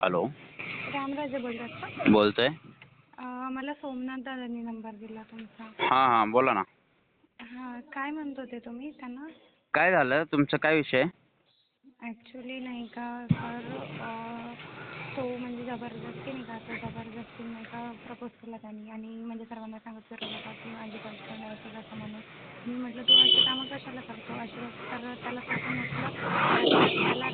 Hello. Ramraje बोलतात का? बोलतोय. अं, मला सोमनाथ दादांनी नंबर दिला तुमचा. हां हां बोला ना. हां काय म्हणत होते तुम्ही त्यांना? काय झालं? तुमचा काय विषय? ॲक्च्युली नाही का सर अं, तो म्हणजे जबरदस्ती नाही का तो जबरदस्ती नाही का प्रपोज केला त्यांनी. आणि म्हणजे सर्वांना सांगत फिरत होता की माझी गर्लफ्रेंड आहे असं तसं म्हणून. मी म्हटलं तू अशी कामं कशाला करतो? अशी तर त्याला तसं म्हटलं तर त्याला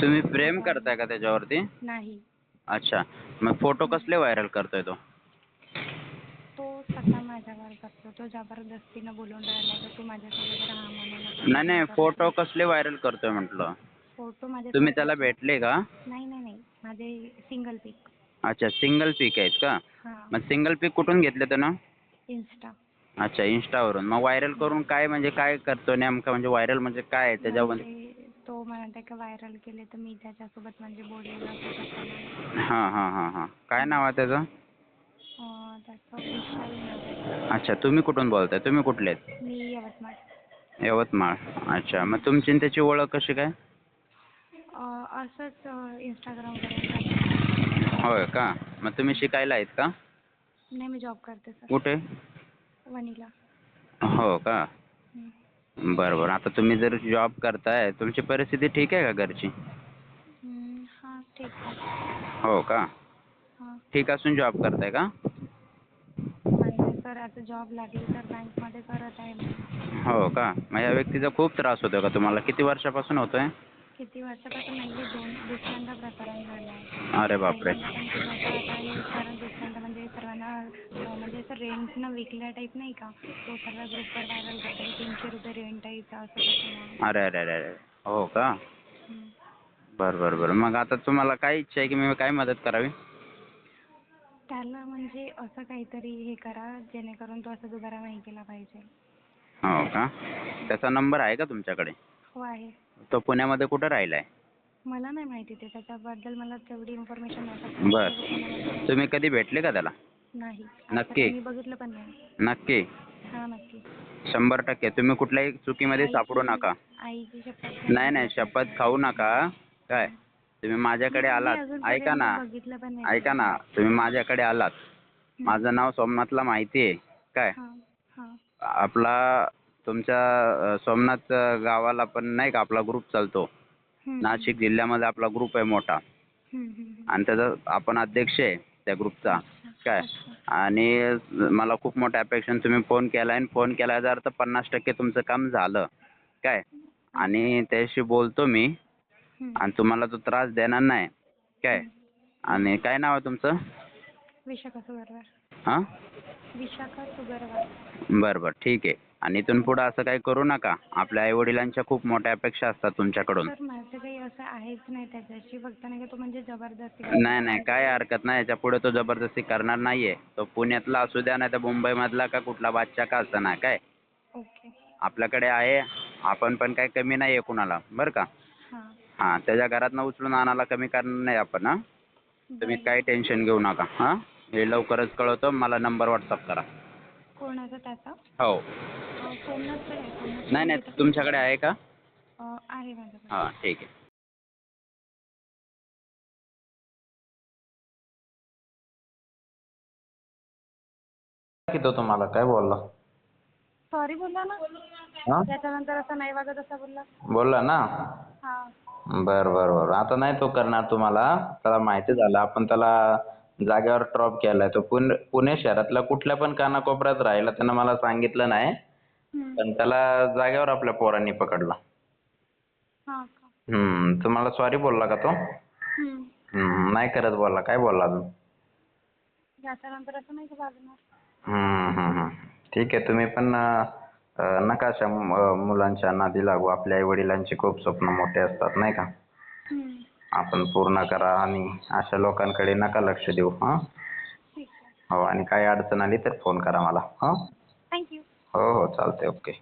तुम्ही प्रेम करताय का त्याच्यावरती? नाही. अच्छा. मग फोटो कसले व्हायरल करतोय तो? तो स्वतः माझ्यावर करतो. तो जबरदस्तीनं बोलून राहिला तर तू माझ्यासोबत राहा म्हणून. असं नाही नाही. फोटो. कसले व्हायरल करतोय म्हटलं? फोटो माझे तुम्ही त्याला भेटले का? नाही नाही नाही. माझे सिंगल पिक. अच्छा सिंगल पिक आहेत का? हां. मग सिंगल पिक कुठून घेतले त्यानं? इन्स्टा. अच्छा इंस्टावरून मग व्हायरल करून काय म्हणजे काय करतो नेमकं? म्हणजे व्हायरल म्हणजे काय आहे? त्याच्यामध्ये म्हणजे तो म्हणत आहे का व्हायरल केले तर मी त्याच्यासोबत म्हणजे बोलेल असं तसं हां हां हां हां. काय नाव आहे त्याचं? अं, त्याचं विशाल नाव आहे. अच्छा तुम्ही कुठून बोलताय? तुम्ही कुठले आहेत? मी यवतमाळ. यवतमाळ. अच्छा मग तुमची आणि त्याची ओळख कशी काय? अं, असंच इंस्टाग्रामवरून झालं होय का? मग तुम्ही शिकायला आहेत का? नाही मी जॉब करते सर. कुठे? वणीला हो का? हं. बरं बरं आता तुम्ही जर जॉब करताय तुमची परिस्थिती ठीक आहे का घरची? हं, हाँ ठीक आहे. हो का? हाँ. ठीक असून जॉब करताय का? नाही नाही सर आता जॉब लागली तर बँकमध्ये करत आहे मी. हो का? मग या व्यक्तीचा खूप त्रास होतो का तुम्हाला? किती वर्षापासून होतोय? किती वर्षापासून? नाही हे दोन दुसऱ्यांदा प्रकरण झालं आहे. अरे बापरे. पहिल्यांदा पण केलं होतं. रेंटनं विकल्या टाईप नाही का? तो सर्व ग्रुपवर व्हायरल करतो की तीनशे रुपये रेंट आहे इथं असं तसं अरे अरे अरे अरे. हो का? हं. बरं बरं बरं. मग आता तुम्हाला काय इच्छा आहे की मी काय मदत करावी? त्याला म्हणजे असं काहीतरी हे करा जेणेकरून तो असं दुबारा नाही केला पाहिजे. हो का? त्याचा नंबर आहे का तुमच्याकडे? हो आहे. तो पुण्यामध्ये कुठं राहिला आहे मला नाही माहिती ते त्याच्याबद्दल मला तेवढी इन्फॉर्मेशन नव्हतं बरं. तुम्ही कधी भेटले का त्याला? नाही. नक्की? आता मी बघितलं पण नाही. नक्की. हां नक्की. शंभर टक्के. तुम्ही कुठल्याही चुकीमध्ये सापडू नका. आईची शपथ नाही नाही शपथ खाऊ नका. काय? तुम्ही माझ्याकडे आलात. ऐका ना. बघितलं पण नाही. ऐका ना. तुम्ही माझ्याकडे आलात. माझं नाव सोमनाथला माहिती आहे. काय? हां हां. आपला तुमच्या अ, सोमनाथ गावाला पण नाही का आपला ग्रुप चालतो? नाशिक जिल्ह्यामध्ये आपला ग्रुप आहे मोठा. आणि त्याचा आपण अध्यक्ष आहे त्या ग्रुपचा काय? आणि मला खूप मोठ्या अपेक्षेने तुम्ही फोन केला आणि फोन केल्याचा अर्थ पन्नास टक्के तुमचं काम झालं. काय? आणि त्याशी बोलतो मी. आणि तुम्हाला तो त्रास देणार नाही. काय? आणि काय नाव आहे तुमचं? विशाखा सुगरवार. हां? विशाखा सुगरवार. बरं बरं. ठीक आहे. आणि इथून पुढं असं काही करू नका. आपल्या आईवडिलांच्या खूप मोठ्या अपेक्षा असतात तुमच्याकडून. सर माझं काही असं आहेच नाही त्याच्याशी. फक्त नाही का तो म्हणजे जबरदस्ती नाही नाही काय हरकत नाही. याच्यापुढे तो जबरदस्ती करणार नाहीये. तो पुण्यातला असू द्या नाही तर मुंबईमधला का कुठला बादशाह का असं नाही. काय? ओके. आपल्याकडे आहे. आपण पण काही कमी नाही आहे कुणाला. बरं का? हां. हां त्याच्या घरातनं उचलून आणायला कमी करणार नाही आपण हां? तुम्ही. काही टेन्शन घेऊ नका हां? हे लवकरच कळवतो. मला नंबर व्हॉट्सअप करा. कोणाचा त्याचा? हो. आहे नाही नाही तुमच्याकडे आहे का? अं, आहे माझ्याकडे. हां ठीक आहे. की तो तुम्हाला काय बोलला? सॉरी बोलला ना? हां? त्याच्यानंतर असं नाही वागत असं बोलला. बोलला ना? हां. बर बर बर. आता नाही तो करणार तुम्हाला. त्याला माहिती झालं. आपण त्याला जागेवर ड्रॉप केलाय. तो पुणे पुणे शहरातल्या कुठल्या पण कानाकोपऱ्यात राहिला त्यानं मला सांगितलं नाही. पण त्याला जागेवर आपल्या पोरांनी पकडला. हां का? हम्म. तुम्हाला सॉरी बोलला का तो. हम्म. नाही करत बोलला. काय बोलला अजून? याच्यानंतर असं नाही का वागणार हम्म हम्म हम्म. ठीक आहे. तुम्ही पण अं, नका अशा मु- मुलांच्या नादी लागू. आपल्या आई वडिलांची खूप स्वप्न मोठे असतात नाही का. आपण पूर्ण करा आणि अशा लोकांकडे नका लक्ष देऊ हां? हो आणि काही अडचण आली तर फोन करा मला हां? थँक्यू हो हो चालते ओके.